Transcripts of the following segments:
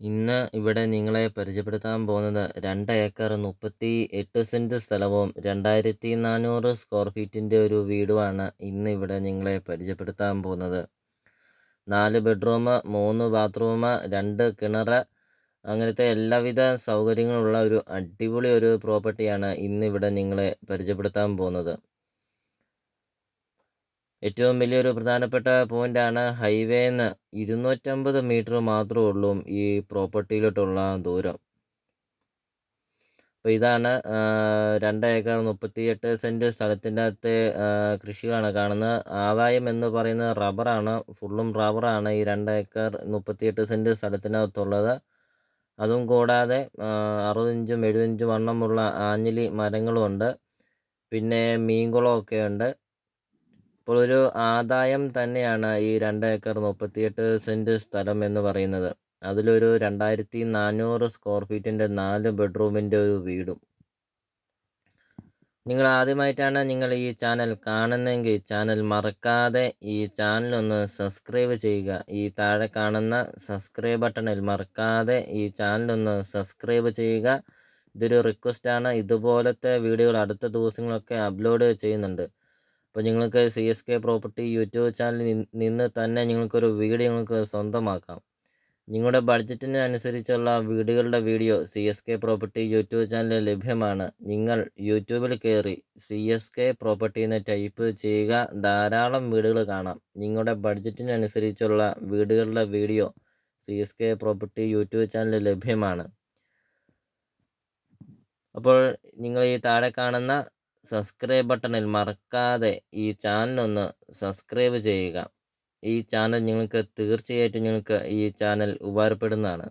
ഇന്ന് ഇവിടെ നിങ്ങളെ പരിചയപ്പെടുത്താൻ പോകുന്നത് രണ്ട് ഏക്കർ മുപ്പത്തി എട്ട് സെന്റ് സ്ഥലവും രണ്ടായിരത്തി നാനൂറ് സ്ക്വയർ ഫീറ്റിന്റെ ഒരു വീടുമാണ് ഇന്ന് ഇവിടെ നിങ്ങളെ പരിചയപ്പെടുത്താൻ പോകുന്നത്. നാല് ബെഡ്റൂം മൂന്ന് ബാത്റൂം രണ്ട് കിണർ അങ്ങനത്തെ എല്ലാവിധ സൗകര്യങ്ങളുള്ള ഒരു അടിപൊളി ഒരു പ്രോപ്പർട്ടിയാണ് ഇന്ന് ഇവിടെ നിങ്ങളെ പരിചയപ്പെടുത്താൻ പോകുന്നത്. ഏറ്റവും വലിയൊരു പ്രധാനപ്പെട്ട പോയിന്റാണ് ഹൈവേന്ന് ഇരുന്നൂറ്റമ്പത് മീറ്റർ മാത്രമേ ഉള്ളൂ ഈ പ്രോപ്പർട്ടിയിലോട്ടുള്ള ദൂരം. അപ്പോൾ ഇതാണ് രണ്ട് ഏക്കർ മുപ്പത്തിയെട്ട് സെന്റ് സ്ഥലത്തിന്റെ അകത്തെ കൃഷികളാണ് കാണുന്നത്. ആദായം എന്ന് പറയുന്നത് റബ്ബറാണ്. ഫുള്ളും റബ്ബറാണ് ഈ രണ്ട് ഏക്കർ മുപ്പത്തിയെട്ട് സെന്റ് സ്ഥലത്തിനകത്തുള്ളത്. അതും കൂടാതെ അറുപതിഞ്ചും എഴുപതിഞ്ചും വണ്ണമുള്ള ആഞ്ഞിലി മരങ്ങളുമുണ്ട് പിന്നെ മീൻകുളമൊക്കെ ഉണ്ട് അപ്പോൾ ഒരു ആദായം തന്നെയാണ് ഈ രണ്ട് ഏക്കർ മുപ്പത്തിയെട്ട് സെന്റ് സ്ഥലം എന്ന് പറയുന്നത്. അതിലൊരു രണ്ടായിരത്തി നാനൂറ് സ്ക്വയർ ഫീറ്റിന്റെ നാല് ബെഡ്റൂമിന്റെ ഒരു വീടും. നിങ്ങൾ ആദ്യമായിട്ടാണ് നിങ്ങൾ ഈ ചാനൽ കാണുന്നതെങ്കിൽ ചാനൽ മറക്കാതെ ഈ ചാനലൊന്ന് സബ്സ്ക്രൈബ് ചെയ്യുക. ഈ താഴെ കാണുന്ന സബ്സ്ക്രൈബ് ബട്ടണിൽ മറക്കാതെ ഈ ചാനലൊന്ന് സബ്സ്ക്രൈബ് ചെയ്യുക. ഇതൊരു റിക്വസ്റ്റാണ് ഇതുപോലത്തെ വീഡിയോകൾ അടുത്ത ദിവസങ്ങളൊക്കെ അപ്ലോഡ് ചെയ്യുന്നുണ്ട്. അപ്പോൾ നിങ്ങൾക്ക് C S K property YouTube ചാനലിൽ നിന്ന് തന്നെ നിങ്ങൾക്കൊരു വീട് നിങ്ങൾക്ക് സ്വന്തമാക്കാം. നിങ്ങളുടെ ബഡ്ജറ്റിന് അനുസരിച്ചുള്ള വീടുകളുടെ video C S K property YouTube ചാനലിൽ ലഭ്യമാണ്. നിങ്ങൾ യൂട്യൂബിൽ കയറി സി എസ് കെ പ്രോപ്പർട്ടി എന്ന് ടൈപ്പ് ചെയ്യുക. ധാരാളം വീടുകൾ കാണാം. നിങ്ങളുടെ ബഡ്ജറ്റിന് അനുസരിച്ചുള്ള വീടുകളുടെ video C S K property YouTube ചാനലിൽ ലഭ്യമാണ്. അപ്പോൾ നിങ്ങൾ ഈ താഴെ കാണുന്ന സബ്സ്ക്രൈബ് ബട്ടണിൽ മറക്കാതെ ഈ ചാനലൊന്ന് സബ്സ്ക്രൈബ് ചെയ്യുക. ഈ ചാനൽ നിങ്ങൾക്ക് തീർച്ചയായിട്ടും നിങ്ങൾക്ക് ഈ ചാനൽ ഉപകാരപ്പെടുന്നതാണ്.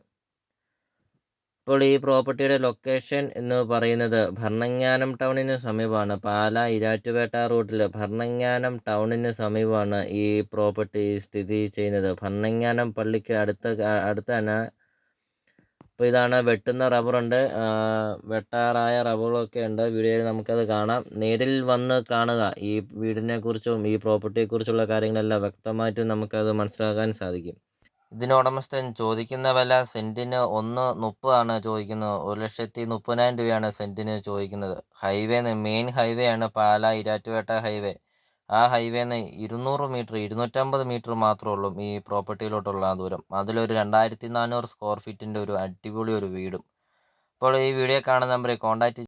ഇപ്പോൾ ഈ പ്രോപ്പർട്ടിയുടെ ലൊക്കേഷൻ എന്ന് പറയുന്നത് ഭരണങ്ങാനം ടൗണിന് സമീപമാണ്. പാല ഇരാറ്റുപേട്ട റൂട്ടിൽ ഭരണങ്ങാനം ടൗണിന് സമീപമാണ് ഈ പ്രോപ്പർട്ടി സ്ഥിതി ചെയ്യുന്നത്. ഭരണങ്ങാനം പള്ളിക്ക് അടുത്ത അടുത്താണ് അപ്പോൾ ഇതാണ് വെട്ടുന്ന റബ്ബറുണ്ട് വെട്ടാറായ റബ്ബറുകളൊക്കെ ഉണ്ട്. വീഡിയോയിൽ നമുക്കത് കാണാം. നേരിൽ വന്ന് കാണുക. ഈ വീടിനെ കുറിച്ചും ഈ പ്രോപ്പർട്ടിയെക്കുറിച്ചുള്ള കാര്യങ്ങളെല്ലാം വ്യക്തമായിട്ടും നമുക്കത് മനസ്സിലാക്കാൻ സാധിക്കും. ഇതിന് ഉടമസ്ഥൻ ചോദിക്കുന്ന വില സെന്റിന് ഒന്ന് മുപ്പതാണ് ചോദിക്കുന്നത്. ഒരു ലക്ഷത്തി മുപ്പതിനായിരം രൂപയാണ് സെന്റിന് ചോദിക്കുന്നത്. ഹൈവേ മെയിൻ ഹൈവേ ആണ് പാല ഇരാറ്റുപേട്ട ഹൈവേ. ആ ഹൈവേന്ന് ഇരുന്നൂറ് മീറ്റർ ഇരുന്നൂറ്റമ്പത് മീറ്റർ മാത്രമേ ഉള്ളൂ ഈ പ്രോപ്പർട്ടിയിലോട്ടുള്ള ആ ദൂരം. അതിലൊരു രണ്ടായിരത്തി നാനൂറ് സ്ക്വയർ ഫീറ്റിന്റെ ഒരു അടിപൊളി ഒരു വീടും. അപ്പോൾ ഈ വീഡിയോ കാണുന്ന നമ്പറിൽ കോൺടാക്റ്റ്